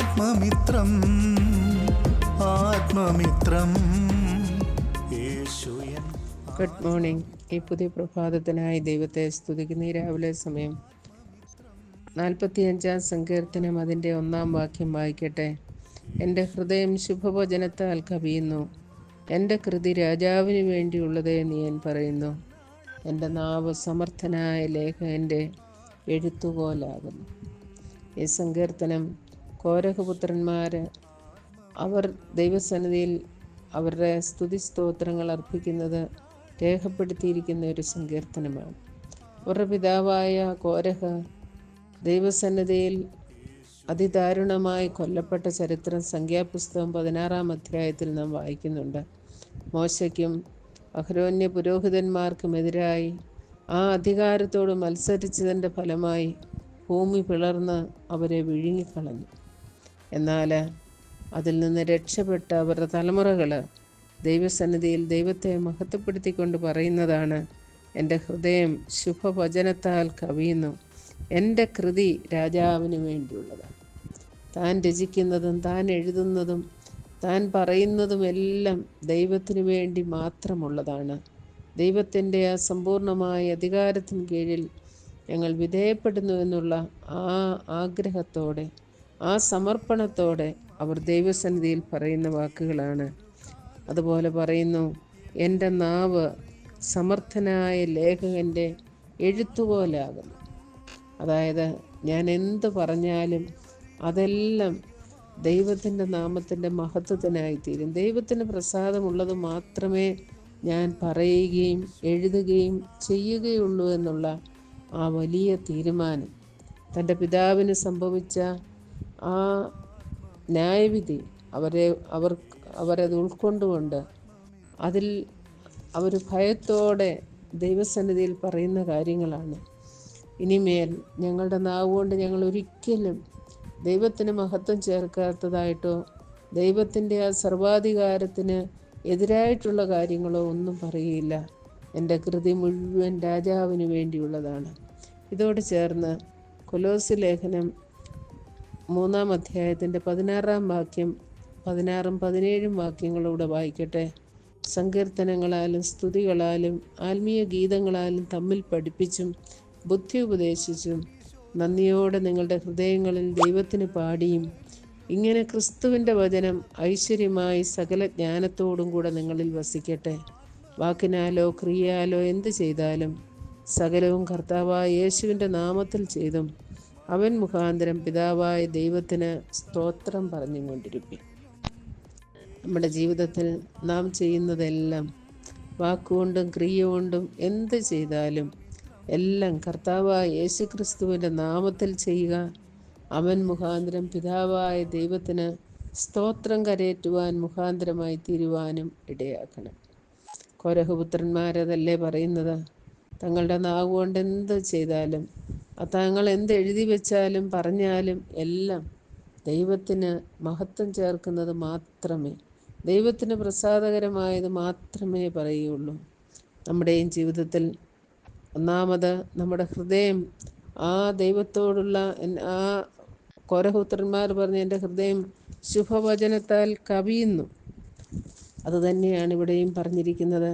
ആത്മമിത്രം ആത്മമിത്രം. Good morning ഈ പുതിയ പ്രഭാതത്തിനായി ദൈവത്തെ സ്തുതിക്കുന്ന. ഈ രാവിലെ സമയം നാൽപ്പത്തിയഞ്ചാം സങ്കീർത്തനം അതിന്റെ ഒന്നാം വാക്യം വായിക്കട്ടെ. എന്റെ ഹൃദയം ശുഭവചനത്താൽ കവിയുന്നു. എന്റെ കൃതി രാജാവിന് വേണ്ടിയുള്ളതേ നീ ഞാൻ പറയുന്നു. എന്റെ നാവ് സമർത്ഥനായ ലേഖകന്റെ എഴുത്തുപോലാകുന്നു. ഈ സങ്കീർത്തനം കോരഹപുത്രന്മാർ അവർ ദൈവസന്നിധിയിൽ അവരുടെ സ്തുതി സ്തോത്രങ്ങൾ അർപ്പിക്കുന്നത് രേഖപ്പെടുത്തിയിരിക്കുന്ന ഒരു സങ്കീർത്തനമാണ്. അവരുടെ പിതാവായ കോരഹ ദൈവസന്നിധിയിൽ അതിദാരുണമായി കൊല്ലപ്പെട്ട ചരിത്രം സംഖ്യാപുസ്തകം പതിനാറാം അധ്യായത്തിൽ നാം വായിക്കുന്നുണ്ട്. മോശയ്ക്കും അഹരോന്യ പുരോഹിതന്മാർക്കുമെതിരായി ആ അധികാരത്തോട് മത്സരിച്ചതിന്റെ ഫലമായി ഭൂമി പിളർന്ന് അവരെ വിഴുങ്ങിക്കളഞ്ഞു. എന്നാൽ അതിൽ നിന്ന് രക്ഷപ്പെട്ട അവരുടെ തലമുറകൾ ദൈവസന്നിധിയിൽ ദൈവത്തെ മഹത്വപ്പെടുത്തിക്കൊണ്ട് പറയുന്നതാണ് എന്റെ ഹൃദയം ശുഭവചനത്താൽ കവിയുന്നു. എന്റെ കൃതി രാജാവിന് വേണ്ടിയുള്ളതാണ് താൻ രചിക്കുന്നതും താൻ എഴുതുന്നതും താൻ പറയുന്നതുമെല്ലാം ദൈവത്തിന് വേണ്ടി മാത്രമുള്ളതാണ്. ദൈവത്തിന്റെ ആ സമ്പൂർണമായ അധികാരത്തിന് കീഴിൽ ഞങ്ങൾ വിധേയപ്പെടുന്നു എന്നുള്ള ആ ആഗ്രഹത്തോടെ ആ സമർപ്പണത്തോടെ അവർ ദൈവസന്നിധിയിൽ പറയുന്ന വാക്കുകളാണ്. അതുപോലെ പറയുന്നു എന്റെ നാവ് സമർത്ഥനായ ലേഖകന്റെ എഴുത്തുപോലാകുന്നു. അതായത് ഞാൻ എന്ത് പറഞ്ഞാലും അതെല്ലാം ദൈവത്തിന്റെ നാമത്തിന്റെ മഹത്വത്തിനായിത്തീരും. ദൈവത്തിന് പ്രസാദമുള്ളത് മാത്രമേ ഞാൻ പറയുകയും എഴുതുകയും ചെയ്യുകയുള്ളൂ എന്നുള്ള ആ വലിയ തീരുമാനം. തന്റെ പിതാവിന് സംഭവിച്ച ആ ന്യായവിധി അവരെ അവർ അവരത് ഉൾക്കൊണ്ടുകൊണ്ട് അതിൽ അവർ ഭയത്തോടെ ദൈവസന്നിധിയിൽ പറയുന്ന കാര്യങ്ങളാണ്. ഇനിമേൽ ഞങ്ങളുടെ നാവ് കൊണ്ട് ഞങ്ങൾ ഒരിക്കലും ദൈവത്തിന് മഹത്വം ചേർക്കാത്തതായിട്ടോ ദൈവത്തിന്റെ ആ സർവാധികാരത്തിന് എതിരായിട്ടുള്ള കാര്യങ്ങളോ ഒന്നും പറയുകയില്ല. എന്റെ കൃതി മുഴുവൻ രാജാവിന് വേണ്ടിയുള്ളതാണ്. ഇതോട് ചേർന്ന് കൊലോസ് ലേഖനം മൂന്നാം അധ്യായത്തിന്റെ പതിനാറാം വാക്യം പതിനാറും പതിനേഴും വാക്യങ്ങളൂടെ വായിക്കട്ടെ. സങ്കീർത്തനങ്ങളാലും സ്തുതികളാലും ആത്മീയ ഗീതങ്ങളാലും തമ്മിൽ പഠിപ്പിച്ചും ബുദ്ധി ഉപദേശിച്ചും നന്ദിയോടെ നിങ്ങളുടെ ഹൃദയങ്ങളിൽ ദൈവത്തിന് പാടിയും ഇങ്ങനെ ക്രിസ്തുവിന്റെ വചനം ഐശ്വര്യമായി സകല ജ്ഞാനത്തോടും കൂടെ നിങ്ങളിൽ വസിക്കട്ടെ. വാക്കിനാലോ ക്രിയയാലോ എന്ത് ചെയ്താലും സകലവും കർത്താവായ യേശുവിന്റെ നാമത്തിൽ ചെയ്തും അവൻ മുഖാന്തരം പിതാവായ ദൈവത്തിന് സ്തോത്രം പറഞ്ഞുകൊണ്ടിരിക്കും. നമ്മുടെ ജീവിതത്തിൽ നാം ചെയ്യുന്നതെല്ലാം വാക്കുകൊണ്ടും ക്രിയ കൊണ്ടും എന്ത് ചെയ്താലും എല്ലാം കർത്താവായ യേശു ക്രിസ്തുവിന്റെ നാമത്തിൽ ചെയ്യുക. അവൻ മുഖാന്തരം പിതാവായ ദൈവത്തിന് സ്തോത്രം കരയേറ്റുവാൻ മുഖാന്തരമായി തീരുവാനും ഇടയാക്കണം. കോരഹപുത്രന്മാരതല്ലേ പറയുന്നത്? തങ്ങളുടെ നാവ് കൊണ്ട് എന്ത് ചെയ്താലും തങ്ങൾ എന്ത് എഴുതി വെച്ചാലും പറഞ്ഞാലും എല്ലാം ദൈവത്തിന് മഹത്വം ചേർക്കുന്നത് മാത്രമേ ദൈവത്തിന് പ്രസാദകരമായത് മാത്രമേ പറയുകയുള്ളൂ. നമ്മുടെയും ജീവിതത്തിൽ ഒന്നാമത് നമ്മുടെ ഹൃദയം ആ ദൈവത്തോടുള്ള ആ കോരഹൂത്രന്മാർ പറഞ്ഞ എന്റെ ഹൃദയം ശുഭവചനത്താൽ കവിയുന്നു. അതുതന്നെയാണ് ഇവിടെയും പറഞ്ഞിരിക്കുന്നത്.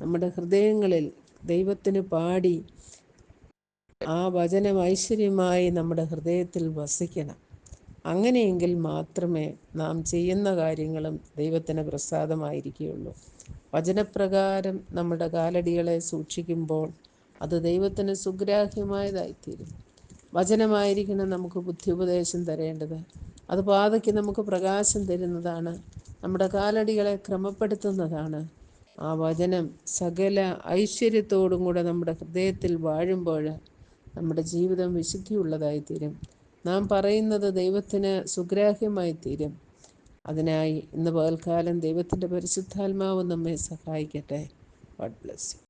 നമ്മുടെ ഹൃദയങ്ങളിൽ ദൈവത്തിന് പാടി ആ വചനം ഐശ്വര്യമായി നമ്മുടെ ഹൃദയത്തിൽ വസിക്കണം. അങ്ങനെയെങ്കിൽ മാത്രമേ നാം ചെയ്യുന്ന കാര്യങ്ങളും ദൈവത്തിന് പ്രസാദമായിരിക്കുകയുള്ളൂ. വചനപ്രകാരം നമ്മുടെ കാലടികളെ സൂക്ഷിക്കുമ്പോൾ അത് ദൈവത്തിന് സുഗ്രാഹ്യമായതായിത്തീരും. വചനമായിരിക്കണം നമുക്ക് ബുദ്ധി ഉപദേശം തരേണ്ടത്. അത് പാതയ്ക്ക് നമുക്ക് പ്രകാശം തരുന്നതാണ്. നമ്മുടെ കാലടികളെ ക്രമപ്പെടുത്തുന്നതാണ്. ആ വചനം സകല ഐശ്വര്യത്തോടും കൂടെ നമ്മുടെ ഹൃദയത്തിൽ വാഴുമ്പോൾ നമ്മുടെ ജീവിതം വിശുദ്ധിയുള്ളതായി തീരും നാം പറയുന്നത് ദൈവത്തിന് സുഗ്രാഹ്യമായി തീരും അതിനായി ഇന്ന് പകൽക്കാലം ദൈവത്തിന്റെ പരിശുദ്ധാത്മാവ് നമ്മെ സഹായിക്കട്ടെ. God bless you